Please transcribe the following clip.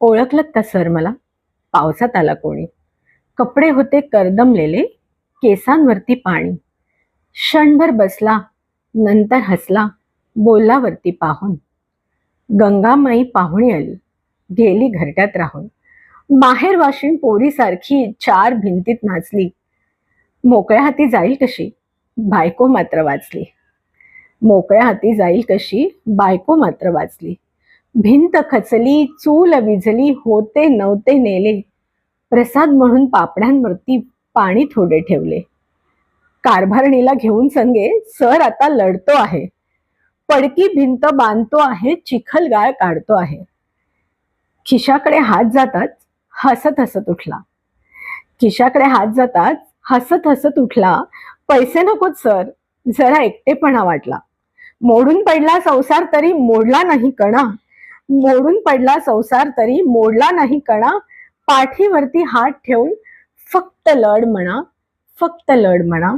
ओळखलं का सर मला? पावसात आला कोणी. कपडे होते करदमलेले केसांवरती पाणी. क्षणभर बसला नंतर हसला बोलावरती पाहून. गंगामाई पाहुणी आली गेली घरट्यात राहून. माहेर वाशिण पोरीसारखी चार भिंतीत नाचली. मोकळ्या हाती जाईल कशी? बायको मात्र वाचली. मोकळ्या हाती जाईल कशी? बायको मात्र वाचली. भिंत खचली चूल विझली होते नव्हते नेले. प्रसाद म्हणून पापड्यांवरती पाणी थोडे ठेवले. कारभारणीला घेऊन संगे सर आता लढतो आहे. पडकी भिंत बांधतो आहे चिखल गाळ काढतो आहे. खिशाकडे हात जातात हसत हसत उठला. खिशाकडे हात जातात हसत हसत उठला. पैसे नकोत सर. जरा एकटेपणा वाटला. मोडून पडला संसार तरी मोडला नाही कणा. मोडून पडला संसार तरी मोडला नाही कणा. पाठीवरती हात ठेवून फक्त लढ म्हणा फक्त लढ म्हणा.